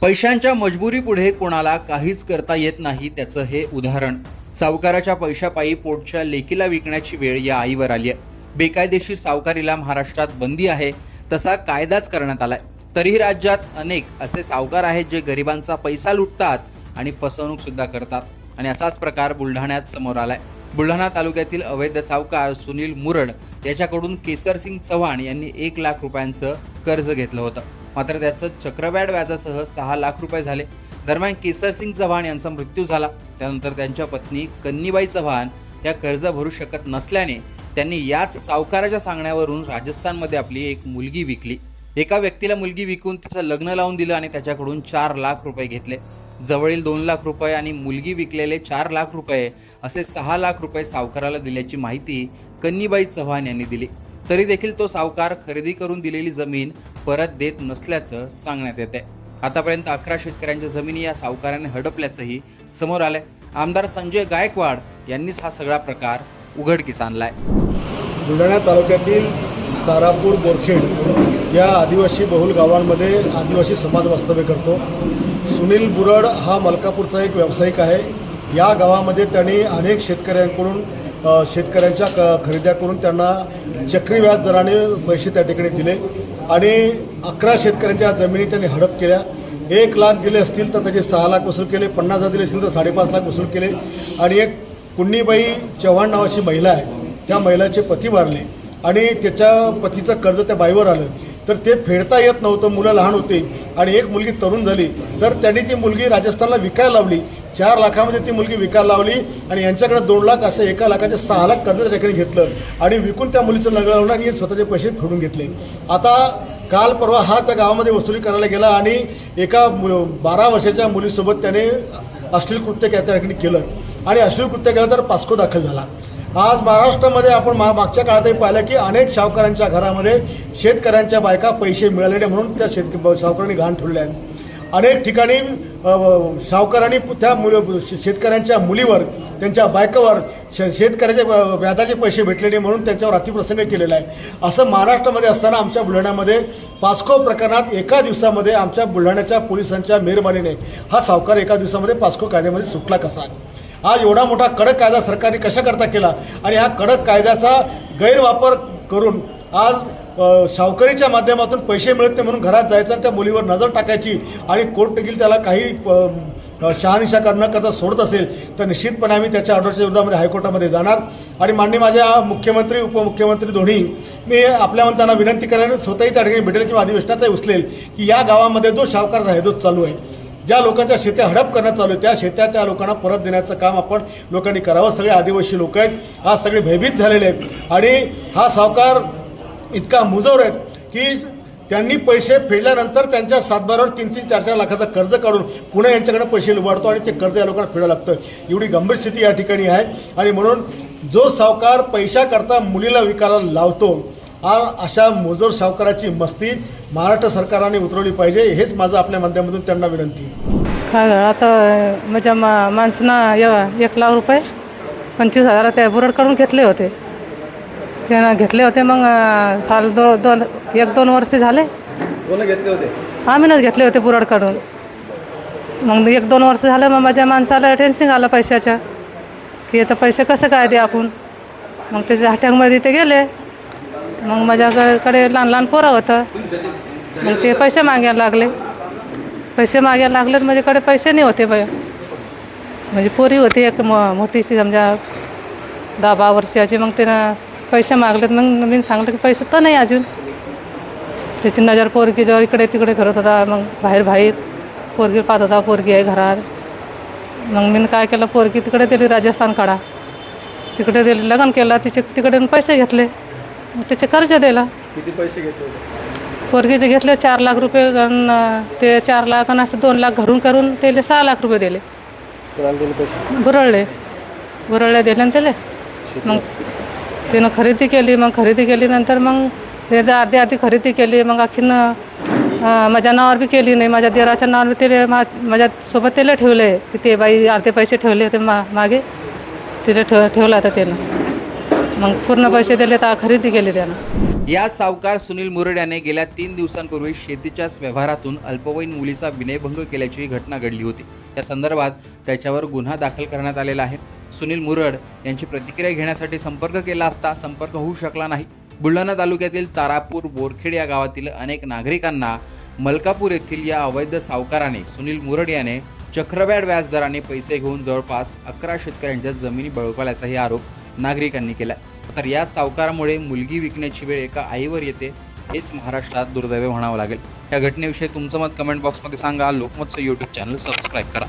पैशांच्या मजबुरीपुढे कोणाला काहीच करता येत नाही त्याचं हे उदाहरण. सावकाराच्या पैशापायी पोटच्या लेकीला विकण्याची वेळ या आईवर आली आहे. बेकायदेशीर सावकारीला महाराष्ट्रात बंदी आहे तसा कायदाच करण्यात आलाय. तरीही राज्यात अनेक असे सावकार आहेत जे गरिबांचा पैसा लुटतात आणि फसवणूक सुद्धा करतात. आणि असाच प्रकार बुलढाण्यात समोर आलाय. बुलढाणा तालुक्यातील अवैध सावकार सुनील मुरड याच्याकडून केसरसिंग चव्हाण यांनी एक लाख रुपयांचं कर्ज घेतलं होतं. मात्र त्याचं चक्रव्याड व्याजासह सहा लाख रुपये झाले. दरम्यान केसरसिंग चव्हाण यांचा मृत्यू झाला. त्यानंतर त्यांच्या पत्नी कन्नीबाई चव्हाण त्या कर्ज भरू शकत नसल्याने त्यांनी याच सावकाराच्या सांगण्यावरून राजस्थानमध्ये आपली एक मुलगी विकली. एका व्यक्तीला मुलगी विकून तिचं लग्न लावून दिलं आणि त्याच्याकडून चार लाख रुपये घेतले. जवळील दोन लाख रुपये आणि मुलगी विकलेले चार लाख रुपये असे सहा लाख रुपये सावकाराला दिल्याची माहिती कन्नीबाई चव्हाण यांनी दिली. तरी देखील तो सावकार खरेदी करून दिलेली जमीन परत देत नसल्याचं सांगण्यात येते आतापर्यंत अकरा शेतकऱ्यांच्या जमिनी या सावकाराने हडपल्याचंही समोर आलंय. आमदार संजय गायकवाड यांनीच हा सगळा प्रकार उघडकीस आणलाय. बुलढाणा तालुक्यातील तारापूर बोरखेड या आदिवासी बहुल गावांमध्ये आदिवासी समाज वास्तव्य करतो. सुनील बुरड हा मलकापूरचा एक व्यावसायिक आहे. या गावामध्ये त्यांनी अनेक शेतकऱ्यांकडून शेतकऱ्यांच्या क खरेद्या करून त्यांना चक्री व्याज दराने पैसे त्या ठिकाणी दिले. आणि अकरा शेतकऱ्यांच्या जमिनी त्यांनी हडप केल्या. एक लाख दिले असतील तर त्याचे सहा लाख वसूल केले पन्नास हजार दिले असतील तर साडेपाच लाख वसूल केले. आणि एक पुण्यबाई चव्हाण नावाची महिला आहे त्या महिलाचे पती वारले आणि त्याच्या पतीचं कर्ज त्या बाईवर आलं. तर ते फेडता येत नव्हतं मुलं लहान होती. आणि एक मुलगी तरुण झाली. तर त्यांनी ती मुलगी राजस्थानला विकायला लावली. चार लाखामध्ये ती मुलगी विकायला लावली आणि यांच्याकडे दोन लाख असं एका लाखाचे सहा लाख कर्ज त्याकडे ठिकाणी घेतलं. आणि विकून त्या मुलीचं लग्न लावलं आणि स्वतःचे पैसे फेडून घेतले. आता काल परवा हा त्या गावामध्ये वसुली करायला गेला आणि एका बारा वर्षाच्या मुलीसोबत त्याने अश्लील कृत्य त्या ठिकाणी केलं. आणि अश्लील कृत्य केलं तर पास्को दाखल झाला. आज महाराष्ट्रामध्ये आपण मा- मागच्या काळातही पाहिलं की अनेक सावकारांच्या घरामध्ये शेतकऱ्यांच्या बायका पैसे मिळाले म्हणून त्या शेतक सावकारांनी घाण ठेवले आहेत. अनेक ठिकाणी सावकारांनी त्या मुल शेतकऱ्यांच्या मुलीवर त्यांच्या बायकावर श- शेतकऱ्याचे व्याजाचे पैसे भेटले नाही म्हणून त्यांच्यावर अतिप्रसंग केलेला आहे. असं महाराष्ट्रामध्ये असताना आमच्या बुलढाण्यामध्ये पास्को प्रकरणात एका दिवसामध्ये आमच्या बुलढाण्याच्या पोलिसांच्या मेहरबानीने हा सावकार एका दिवसामध्ये पास्को कायद्यामध्ये सुटला कसा? आज एवढा मोठा कडक कायदा सरकारने कशाकरता केला? आणि हा कडक कायद्याचा गैरवापर करून आज सावकारीच्या माध्यमातून पैसे मिळत नाही म्हणून घरात जायचं आणि त्या मुलीवर नजर टाकायची आणि कोर्ट देखील त्याला काही शहानिशा करणं करता सोडत असेल तर निश्चितपणे आम्ही त्याच्या ऑर्डरच्या विरोधामध्ये हायकोर्टामध्ये जाणार. आणि मान्य माझ्या मुख्यमंत्री उपमुख्यमंत्री दोन्ही मी आपल्या त्यांना विनंती करायला स्वतःही त्या ठिकाणी भेटेल किंवा अधिवेशनातही उचलेल की या गावामध्ये जो सावकारचा हेदोस चालू आहे. ज्या लोकांच्या शेत्या हडप करण्यात चालू आहे त्या शेत्या त्या लोकांना परत देण्याचं काम आपण लोकांनी करावं. सगळे आदिवासी लोक आहेत. आज सगळे भयभीत झालेले आहेत. आणि हा सावकार इतका मुजोर आहेत की त्यांनी पैसे फेडल्यानंतर त्यांच्या सातबारावर तीन तीन चार चार लाखाचं कर्ज काढून पुन्हा यांच्याकडे पैसे लुबाडतो आणि ते कर्ज या लोकांना फेडावं लागतं. एवढी गंभीर स्थिती या ठिकाणी आहे. आणि म्हणून जो सावकार पैशाकरता मुलीला विकायला लावतो हा अशा मुजोर सावकाराची मस्ती महाराष्ट्र सरकारने उतरवली पाहिजे हेच माझं आपल्या माध्यमातून त्यांना विनंती. आहे. काय आता माझ्या मा माणसानं एक लाख रुपये पंचवीस हजार ते बुरड काढून घेतले होते. त्यानं घेतले होते मग साल दो दोन एक दोन वर्ष झाले. कोण घेतले होते? घेतले होते बुरड काढून मग एक दोन वर्ष झालं मग माझ्या माणसाला टेन्शन आलं पैशाच्या की आता पैसे कसं काय दे आपण? मग त्याच्या हट्यामध्ये ते गेले. मग माझ्याकडे लहान लहान पोरं होतं. मग ते पैसे मागायला लागले. पैसे मागायला लागले तर माझ्याकडे पैसे नाही होते बाय म्हणजे पोरी होती एक मो मोठीशी समजा दहा बारा वर्षाची. मग तिनं पैसे मागलेत. मग मी सांगलं की पैसे तर नाही अजून. त्याची नजर पोरगीच्यावर इकडे तिकडे फिरत होता. मग बाहेर बाहेर पोरगी पाहत होता पोरगी आहे घरात. मग मी काय केलं पोरगी तिकडे दिली राजस्थान काढा. तिकडे दिली लग्न केलं तिचे तिकडे पैसे घेतले. त्याचे कर्ज दिला. किती पैसे घेतले पोरगीचे घेतले चार लाख रुपये ते चार लाख आणि असं दोन लाख घरून करून त्याला सहा लाख रुपये दिले. बुरळले. बुरळले दिले ना त्याला. मग तिनं खरेदी केली मग खरेदी केली नंतर मग त्याचं अर्धी अर्धी खरेदी केली मग आणखीन माझ्या नावावर बी केली नाही माझ्या देराच्या नावावर तिले मा माझ्यासोबत त्याला ठेवले की ते बाई अर्धे पैसे ठेवले होते मा मागे. तिला ठेव ठेवला होता त्यानं. मग पूर्ण पैसे दिले तर खरेदी केली त्यानं. या सावकार सुनील मुरड याने गेल्या तीन दिवसांपूर्वी शेतीच्याच व्यवहारातून अल्पवयीन मुलीचा विनयभंग केल्याची घटना घडली होती. या संदर्भात त्याच्यावर गुन्हा दाखल करण्यात आलेला आहे. सुनील मुरड यांची प्रतिक्रिया घेण्यासाठी संपर्क केला असता संपर्क होऊ शकला नाही. बुलढाणा तालुक्यातील तारापूर बोरखेड या गावातील अनेक नागरिकांना मलकापूर येथील या अवैध सावकाराने सुनील मुरड याने चक्रव्याड व्याजदराने पैसे घेऊन जवळपास अकरा शेतकऱ्यांच्या जमिनी बळकावल्याचाही आरोप नागरिकांनी केला तर या सावकारामुळे मुलगी विकण्याची वेळ एका आईवर येते हेच महाराष्ट्रात दुर्दैव म्हणावं लागेल. या घटनेविषयी तुमचं मत कमेंट बॉक्समध्ये सांगा. लोकमतचं यूट्यूब चॅनल सबस्क्राईब करा.